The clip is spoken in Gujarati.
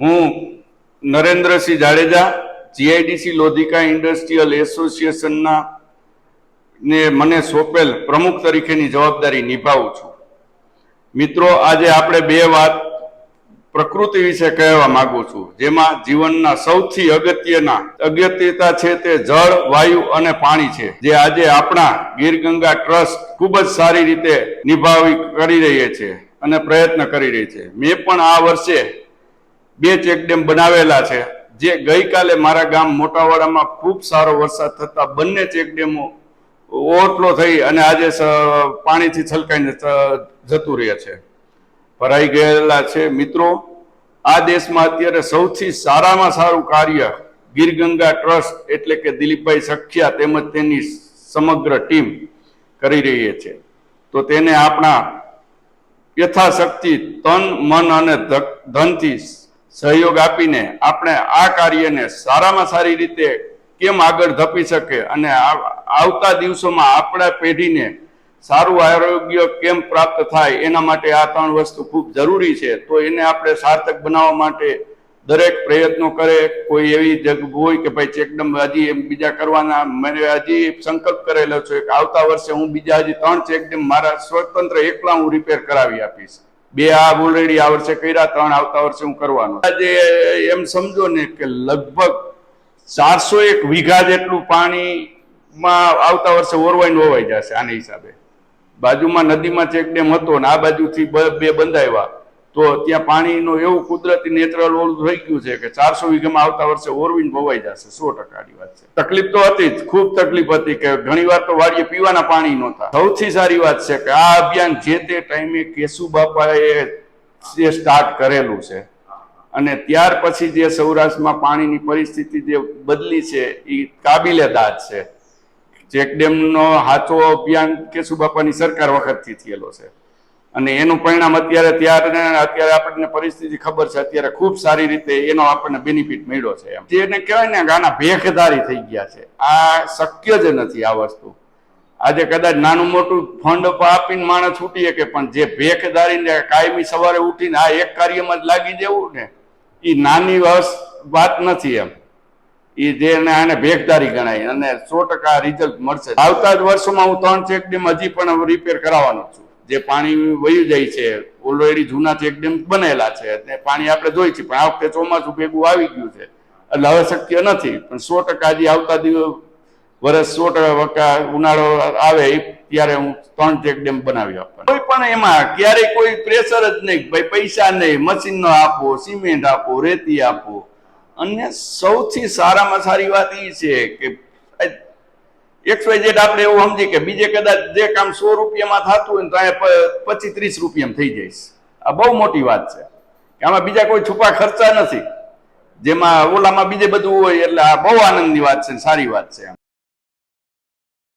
હું નરેન્દ્રસિંહ જાડેજા જીઆઈડીસી લોધિકા ઇન્ડસ્ટ્રીયલ એસોસિએશનના ને મને સોંપેલ પ્રમુખ તરીકેની જવાબદારી નિભાવું છું. મિત્રો, આજે આપણે બે વાત પ્રકૃતિ વિશે કહેવા માંગુ છું, જેમાં જીવનના સૌથી અગત્યના અગત્યતા છે તે જળ, વાયુ અને પાણી છે, જે આજે આપણા ગીર ગંગા ટ્રસ્ટ ખૂબ જ સારી રીતે નિભાવી કરી રહી છે અને પ્રયત્ન કરી રહી છે. મેં પણ આ વર્ષે બે ચેકડેમ બનાવેલા છે. જે ગઈકાલે મારા ગામ મોટાવાડામાં ખૂબ સારો વરસાદ થતા બંને ચેકડેમો ઓવરફ્લો થઈ અને આજે પાણીથી છલકાઈને જતું રહે છે. ભરાઈ ગયેલા છે. મિત્રો, આ દેશમાં અત્યારે સૌથી સારામાં સારું કાર્ય ગીરગંગા ટ્રસ્ટ એટલે કે દિલીપભાઈ સખિયા તેમજ તેની સમગ્ર ટીમ કરી રહી છે. તો તેને આપણા યથાશક્તિ તન, મન અને ધનથી સહયોગ આપીને આપણે આ કાર્યને સારામાં સારી રીતે કેમ આગળ ધપી શકે અને આવતા દિવસોમાં આપણા પેઢીને સારું આરોગ્ય કેમ પ્રાપ્ત થાય એના માટે આ ત્રણ વસ્તુ ખૂબ જરૂરી છે. તો એને આપણે સાર્થક બનાવવા માટે દરેક પ્રયત્નો કરે. કોઈ એવી જગ હોય કે ભાઈ ચેકડમ હજી એમ બીજા કરવાના. મને હજી સંકલ્પ કરેલો છે કે આવતા વર્ષે હું બીજા હજી ત્રણ ચેકડેમ મારા સ્વતંત્ર એકલા હું રિપેર કરાવી આપીશ. બે આ ઓલરેડી આ વર્ષે કર્યા, ત્રણ આવતા વર્ષે હું કરવાનો. આજે એમ સમજો ને કે લગભગ ચારસો એક વીઘા જેટલું પાણીમાં આવતા વર્ષે ઓરવાઈને વવાઈ જશે આના હિસાબે. બાજુમાં નદીમાં ચેકડેમ હતો ને આ બાજુથી બે બંધાવ્યા તો ત્યાં પાણીનો એવું કુદરતી નેચરલ ઓલું થઈ ગયું છે કે ચારસો વીઘામાં આવતા વર્ષે ઓરવીન ભવાઈ જશે, સો ટકાની વાત છે. તકલીફ તો હતી જ, ખૂબ તકલીફ હતી કે ઘણી વાર તો વાડીએ પીવાના પાણી નહોતા સૌથી સારી વાત છે કે આ અભિયાન જે તે ટાઈમે કેશુ બાપાએ સ્ટાર્ટ કરેલું છે અને ત્યાર પછી જે સૌરાષ્ટ્રમાં પાણીની પરિસ્થિતિ જે બદલી છે એ કાબિલે દાદ છે. ચેકડેમનો હાથો અભિયાન કેશુબાપાની સરકાર વખતથી થયેલો છે. અને એનું પરિણામ અત્યારે ત્યારે અત્યારે આપણને પરિસ્થિતિ ખબર છે, અત્યારે ખૂબ સારી રીતે એનો આપણને બેનિફિટ મળ્યો છે એમ. જેને કહેવાય ને ગાના ભેખધારી થઈ ગયા છે. આ શક્ય જ નથી આ વસ્તુ. આજે કદાચ નાનું મોટું ફંડ આપીને માણસ છૂટી શકે, પણ જે ભેખદારીને કાયમી સવારે ઉઠીને આ એક કાર્યમાં જ લાગી જવું ને એ નાની વાત નથી એમ. એ જેને આને ભેખદારી ગણાય, અને સો ટકા રિઝલ્ટ મળશે. આવતા જ વર્ષોમાં હું ત્રણ ચેક ડેમ હજી પણ રિપેર કરાવવાનો છું. જે પાણી વહી જાય છે, ઓલરેડી જૂના ચેકડેમ બનેલા છે અને પાણી આપણે જોઈ છે પણ આ વખતે ચોમાસું ભેગું આવી ગયું છે. એટલે હવે શક્ય નથી. પણ સો ટકા જે આવતા દિવસ વર્ષ સો ટકા ઉનાળો આવે ત્યારે હું ત્રણ ચેકડેમ બનાવી આપવાનું. કોઈ પણ એમાં ક્યારેય કોઈ પ્રેશર જ નહીં ભાઈ પૈસા નહીં મશીન નો આપો, સિમેન્ટ આપો, રેતી આપો. અને સૌથી સારામાં સારી વાત એ છે કે એક્સ વાય ઝેડ આપણે એવું સમજી કે બીજે કદાચ જે કામ સો રૂપિયામાં થતું હોય ને તો અહીંયા પચીસ ત્રીસ રૂપિયામાં થઈ જઈશ આ બહુ મોટી વાત છે. કે આમાં બીજા કોઈ છુપા ખર્ચા નથી. જેમાં ઓલામાં બીજે બધું હોય એટલે આ બહુ આનંદની વાત છે સારી વાત છે